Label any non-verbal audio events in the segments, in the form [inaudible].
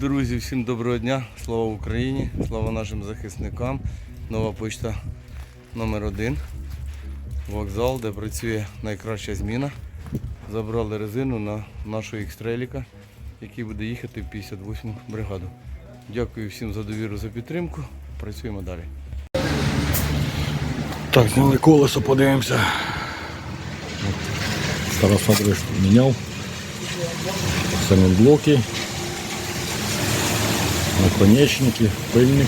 Друзі, всім доброго дня, слава Україні, слава нашим захисникам. Нова почта номер 1 Вокзал, де працює найкраща зміна. Забрали резину на нашого екстреліка, який буде їхати в 58-му бригаду. Дякую всім за довіру, за підтримку. Працюємо далі. Так, зняли колесо, подивимося. Тарас Федорович міняв. Самі блоки. Наконечники, пильник.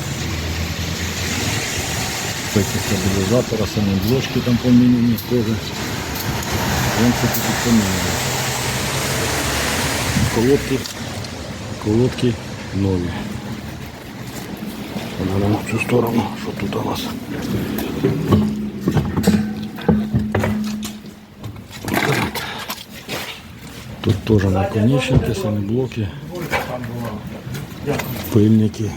Такі стабілізатора, самі блочки там поміняні теж. В принципі, тут поміняні. Колодки, колодки нові. Поглянемо в цю сторону, що тут у нас. Тут тоже наконечники, сами блоки, пыльники.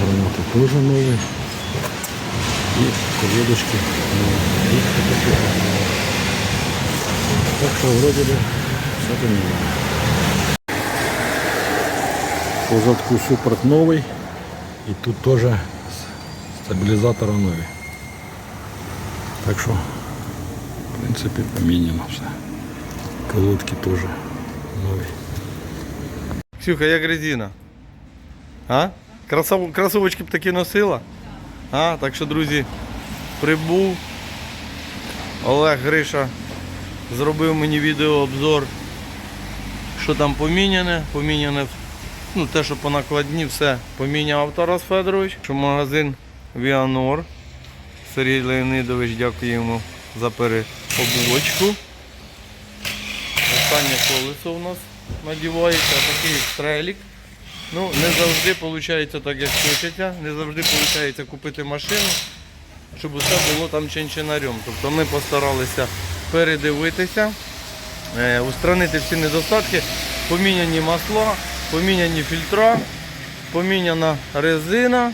Гранаты тоже новые. И колодочки. новые. И такие. Так что вроде бы все поменяно. По задку суппорт новый. И тут тоже стабилизаторы новые. Так что в принципі, поміняно все. Колодки теж нові. Ксюха, як резина? А? Красав... Кросовочки б таки носила? А? Так що, друзі, прибув. Олег Гриша зробив мені відеообзор, що там поміняне. Поміняне ну, те, що по накладні, все поміняв Тарас Федорович. Що магазин Віанор. Сергій Леонидович, дякую йому за переобувочку. Останнє колесо у нас надівається, такий стрелік. Ну, не завжди виходить так, як хочеться. Не завжди виходить купити машину, щоб усе було там чинчинарем. Тобто ми постаралися передивитися, е, устранити всі недостатки, поміняні масла, поміняні фільтра, поміняна резина.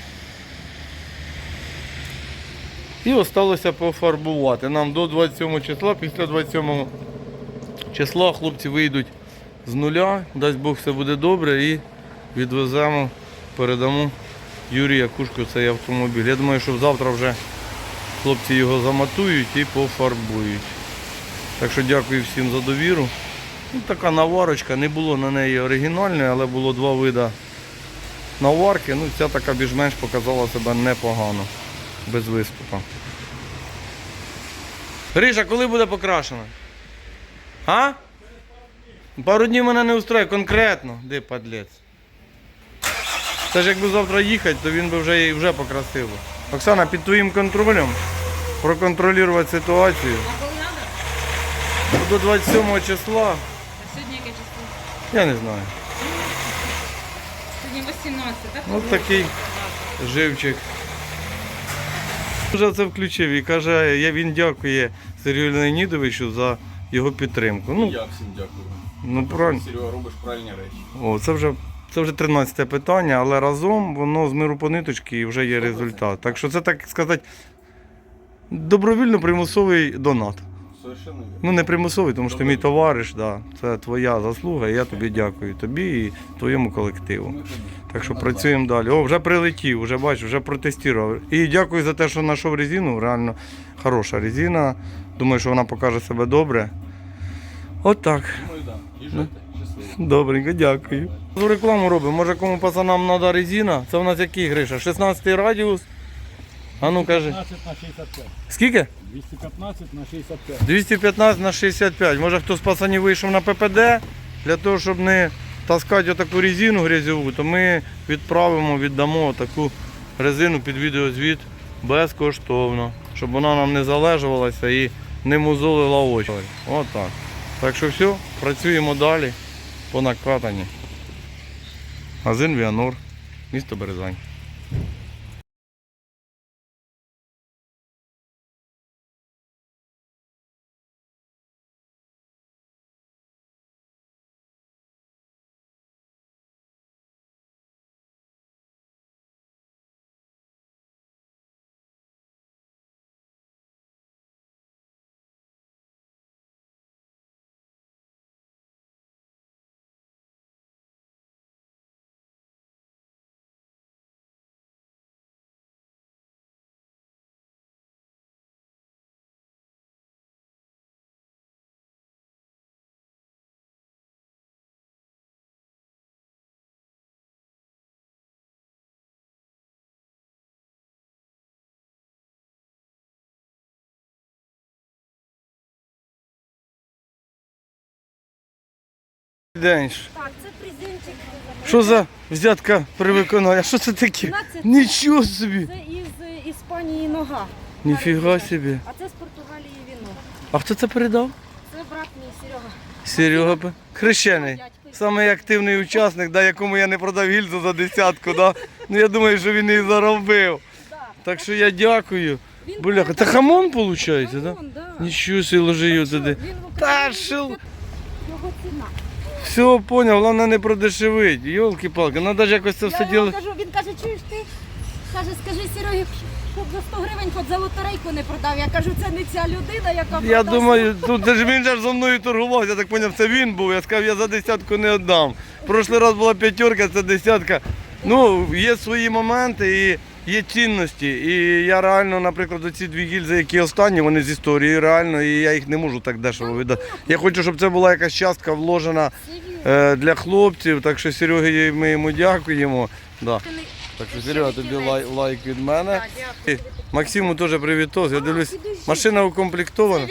І осталося пофарбувати. Нам до 27 числа, після 27 числа хлопці вийдуть з нуля, дасть Бог все буде добре і відвеземо, передамо Юрія Кушку цей автомобіль. Я думаю, що завтра вже хлопці його заматують і пофарбують. Так що дякую всім за довіру. Ну, така наварочка, не було на неї оригінальної, але було два види наварки. Ну, ця така більш-менш показала себе непогано, без виступу. Гриша, коли буде покрашена? А? Пару днів мене не устроює конкретно. Де падлець? Це ж якби завтра їхати, то він би вже, вже покрасив. Оксана, під твоїм контролем проконтролювати ситуацію. А коли надо? До 27 числа, А сьогодні яке число? я не знаю. Сьогодні 18, так? Ось такий живчик. Вже це включив і каже, я, він дякує Сергію Леонідовичу за його підтримку. Ну, Я всім дякую. Ну правильно. Серега, робиш правильні речі. О, це вже це вже 13 питання, але разом воно з миру по ниточки і вже є результат. Так що це так сказати добровільно примусовий донат. Совершенно вірно. Ну не примусовий, тому що ти мій товариш, да. це твоя заслуга, і я тобі дякую. Тобі і твоєму колективу. Так що працюємо далі. О, вже прилетів, вже бачу, вже протестував. І дякую за те, що знайшов резину. Реально хороша резина. Думаю, що вона покаже себе добре. От так. Думаю, да. Їжджайте, щасливо. Добренько, дякую. Ну, Рекламу робимо. Може кому пацанам треба резина? Це в нас який Гриша? 16 радіус. А ну кажи. 15 на 65. Скільки? 215 на 65. 215 на 65. Може хтось з пацанів вийшов на ППД для того, щоб не таскати отаку резину грязьову, то ми відправимо, віддамо таку резину під відеозвіт безкоштовно, щоб вона нам не залежувалася і не мозолила очі. Отак. Так що все, працюємо далі по накатанні. Магазин Віанор, місто Березань. День. Так, це презентик. Що за взятка при виконанні? Що це таке? Нічого собі. Це із Іспанії нога. Ніфіга собі. А це з Португалії віно. А хто це передав? Це брат мій Серега. Серега хрещений. Самий активний учасник, да, якому я не продав гільзу за десятку. Да? Ну я думаю, що він її заробив. Так що я дякую. Бляха, це хамон виходить, так? Да? Нічого ложи його туди. Та ціна. Все, поняв, головне не продешевить. Йолки-палки, треба ж якось це Я все йому діло. кажу, він каже, чуєш ти? Каже, скажи Серегі, щоб за 100 гривень хоч за лотерейку не продав. Я кажу, це не ця людина, яка Я думаю, тут це ж він же ж зі мною торгував, я так зрозумів, це він був. Я сказав, я за десятку не віддам. Прошлий раз була п'ятерка, це десятка. Ну, є свої моменти і є цінності. І я реально, наприклад, оці дві гільзи, які останні, вони з історії, реально, і я їх не можу так дешево віддати. Я хочу, щоб це була якась частка вложена е, для хлопців, так що Сереги ми йому дякуємо. Да. Так що Серега, тобі лай, лайк від мене. Дякую. Максиму теж привітос. Я дивлюсь, машина укомплектована.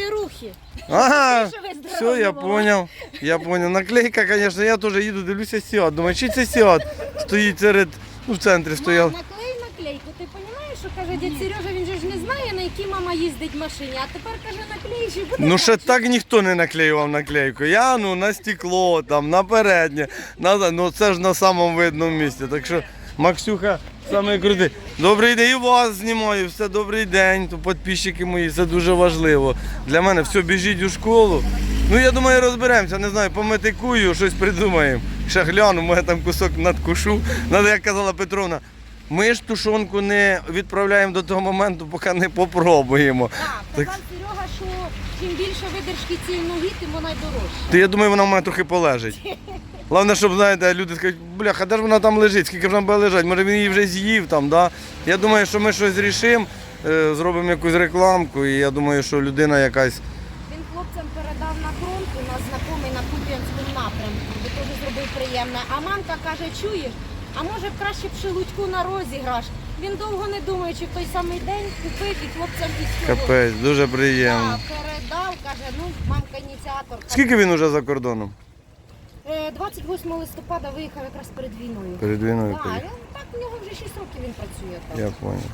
Ага, все, я понял. Я понял. Наклейка, конечно, я теж їду, дивлюся Сіат. Думаю, чи це Сіат стоїть серед, ну в центрі стояв. Мам, наклей наклейку. Ти розумієш, що каже дядь Сережа, він же ж не знає, на якій мама їздить машині, а тепер каже наклей, що буде. Ну ще так ніхто не наклеював наклейку. Я ну на стекло, там, на переднє, на, ну це ж на самому видному місці. Так що Максюха саме крутий. Добрий день, і вас знімаю, все добрий день. То підписчики мої, це дуже важливо. Для мене все, біжіть у школу. Ну я думаю, розберемося, не знаю, пометикую, щось придумаємо. Ще гляну, може там кусок надкушу. Надо, як казала Петровна. Ми ж тушонку не відправляємо до того моменту, поки не попробуємо. Так, казав Серега, що чим більше видержки цієї ноги, тим вона й дорожча. То я думаю, вона в мене трохи полежить. [laughs] Головне, щоб знаєте, люди скажуть, бляха, де ж вона там лежить, скільки ж вона буде лежати, може він її вже з'їв там. Да? Я думаю, що ми щось рішимо, е, зробимо якусь рекламку, і я думаю, що людина якась. Він хлопцям передав на фронт, у нас знайомий на Куп'янському напрямку, бо теж зробив приємне. А мамка каже, чуєш, а може б краще б шелудьку на розіграш. Він довго не думаючи, в той самий день купив і хлопцям цього. Капець, дуже приємно. Так, передав, каже, ну, мамка ініціатор. Скільки він уже за кордоном? Е, 28 листопада виїхав якраз перед війною. Перед війною Так, поїхав. ну, так, в нього вже 6 років він працює. там. Я зрозумів.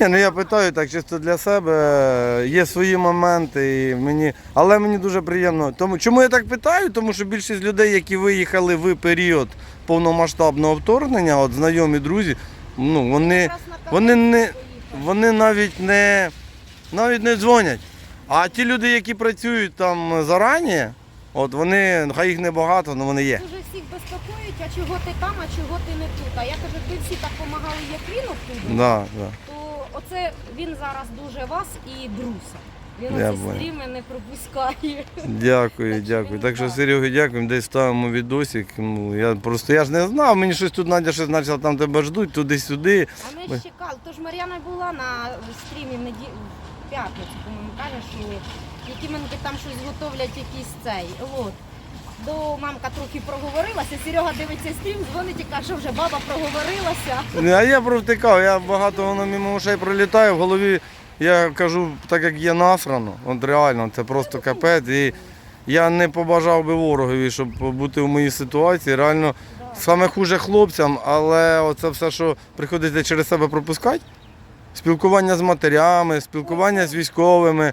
Ні, ну я питаю так чисто для себе. Є свої моменти, і мені, але мені дуже приємно. Тому чому я так питаю? Тому що більшість людей, які виїхали в період повномасштабного вторгнення, от знайомі друзі, ну вони, вони не вони навіть не навіть не дзвонять. А ті люди, які працюють там зарані, от вони, хай їх небагато, але вони є. Дуже всіх безпокоїть, а чого ти там, а чого ти не тут. А я кажу, ви всі так допомагали, як він оттуда, Да, да. Оце він зараз дуже вас і Бруса. Він Я оці понял. стріми не пропускає. Дякую, дякую. Так що. Сереги, дякуємо, десь ставимо відосик. Ну, я просто я ж не знав, мені щось тут Надя щось почала там тебе ждуть, туди-сюди. А ми ж чекали. Тож Мар'яна була на стрімі в неді... в п'ятницю, по-моєму, каже, що які там щось готовлять, якийсь цей. От. До мамка трохи проговорилася, Серега дивиться стрім, дзвонить і каже, вже баба проговорилася. А я провтикав, я багато воно мимо ушей пролітаю, в голові я кажу, так як є насрано, от реально, це просто капець. І я не побажав би ворогові, щоб бути в моїй ситуації. Реально, саме хуже хлопцям, але оце все, що приходиться через себе пропускати, спілкування з матерями, спілкування з військовими,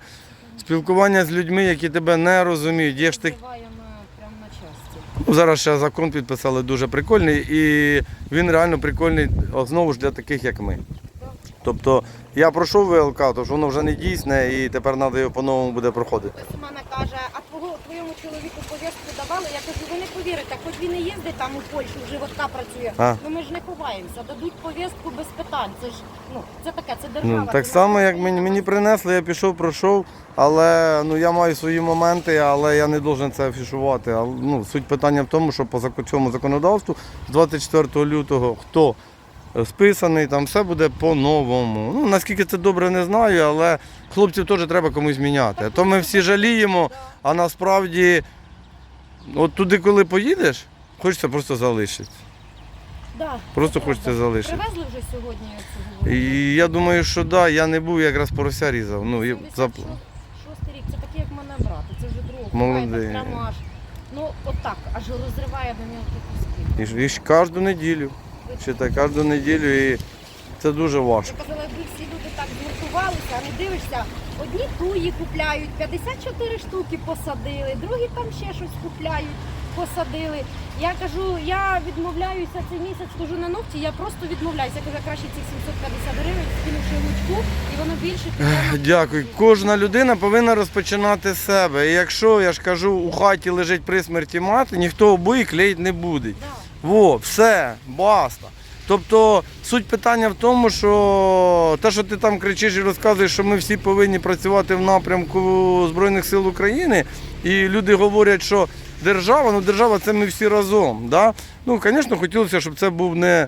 спілкування з людьми, які тебе не розуміють. Є ж так, Триваємо прямо на часті. Ну, Зараз ще закон підписали дуже прикольний, і він реально прикольний знову ж для таких, як ми. Тобто я пройшов ВЛК, тож воно вже не дійсне і тепер треба його по-новому буде проходити. Хтось каже, а твого, твоєму чоловіку пов'язку давали? Я кажу, ви не повірите, хоч він і їздить там у Польщу, в животка працює, А. ну ми ж не ховаємося, дадуть пов'язку без питань. Це ж ну, це таке, це держава. Ну, так це само, як мені, мені принесли, я пішов, пройшов, але ну, я маю свої моменти, але я не должен це афішувати. А, Ну, суть питання в тому, що по цьому законодавству з 24 лютого хто е, списаний, там все буде по-новому. Ну, наскільки це добре, не знаю, але хлопців теж треба комусь міняти. То ми всі жаліємо, а насправді, от туди, коли поїдеш, хочеться просто залишитися. Да, Просто це хочеться правда. залишити. Привезли вже сьогодні цього. І я думаю, що так, да, я не був, якраз порося різав. Ну, і 76 зап- рік, це такий, як мене брати, це вже другого. Молодий. Прямо аж Ну, отак, аж розриває до мілкі куски. І, ж- кожну неділю. Читай, кожну неділю і це дуже важко. Я казала, якби всі люди так згуртувалися, а не дивишся, одні туї купляють, 54 штуки посадили, другі там ще щось купляють, посадили. Я кажу, я відмовляюся цей місяць, хожу на ногті, я просто відмовляюся. Я кажу, краще цих 750 гривень, скинувши лучку, і воно більше піде Дякую. Кожна людина повинна розпочинати з себе. І якщо я ж кажу, у хаті лежить при смерті мати, ніхто обої клеїть не буде. Да. Во, все, баста. Тобто суть питання в тому, що те, що ти там кричиш і розказуєш, що ми всі повинні працювати в напрямку Збройних сил України, і люди говорять, що держава, ну держава це ми всі разом. Да? Ну, звісно, хотілося, щоб це був не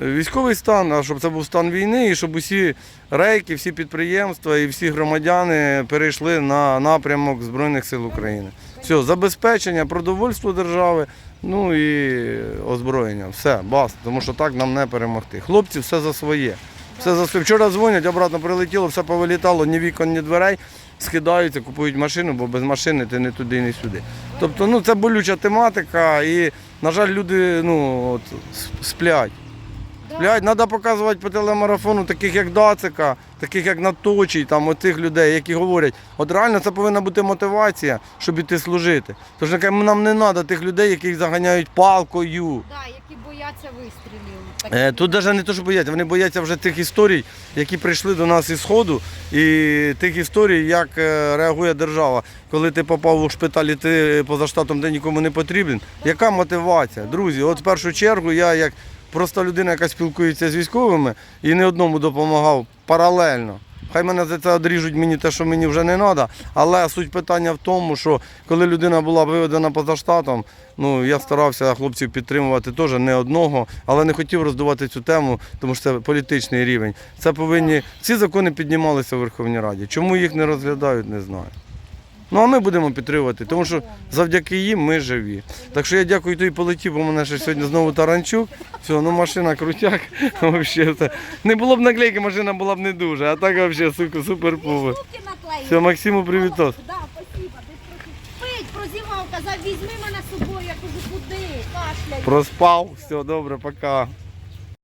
військовий стан, а щоб це був стан війни, і щоб усі рейки, всі підприємства і всі громадяни перейшли на напрямок Збройних сил України. Все, забезпечення, продовольство держави, ну і озброєння. Все, бас, тому що так нам не перемогти. Хлопці все за своє. Все за своє. Вчора дзвонять, обратно прилетіло, все повилітало, ні вікон, ні дверей. Скидаються, купують машину, бо без машини ти не туди, ні сюди. Тобто, ну це болюча тематика, і, на жаль, люди ну, от, сплять. Блядь, треба показувати по телемарафону таких як Дацика, таких як Наточій, там отих людей, які говорять, от реально це повинна бути мотивація, щоб іти служити. Тож нам не треба тих людей, яких заганяють палкою. Да, які бояться вистрілів. Е, Тут навіть не те, що бояться, вони бояться вже тих історій, які прийшли до нас із Сходу, і тих історій, як е, реагує держава. Коли ти попав у шпиталь і ти поза штатом, де нікому не потрібен. Яка мотивація? Друзі, от в першу чергу я як проста людина, яка спілкується з військовими і не одному допомагав паралельно. Хай мене за це одріжуть мені те, що мені вже не треба. Але суть питання в тому, що коли людина була виведена поза штатом, ну я старався хлопців підтримувати теж не одного, але не хотів роздувати цю тему, тому що це політичний рівень. Це повинні ці закони піднімалися в Верховній Раді. Чому їх не розглядають, не знаю. Ну а ми будемо підтримувати, тому що завдяки їм ми живі. Так що я дякую тобі полетів, бо в мене ще сьогодні знову таранчук. Все, ну машина крутяк. [laughs] Вообще. Не було б наклейки, машина була б не дуже, а так взагалі сука, супер наклеїли. Все, Максиму привітос. Да, трохи прозівав, казав, візьми мене з собою, я кажу, куди? Кашлять. Проспав, все, добре, пока.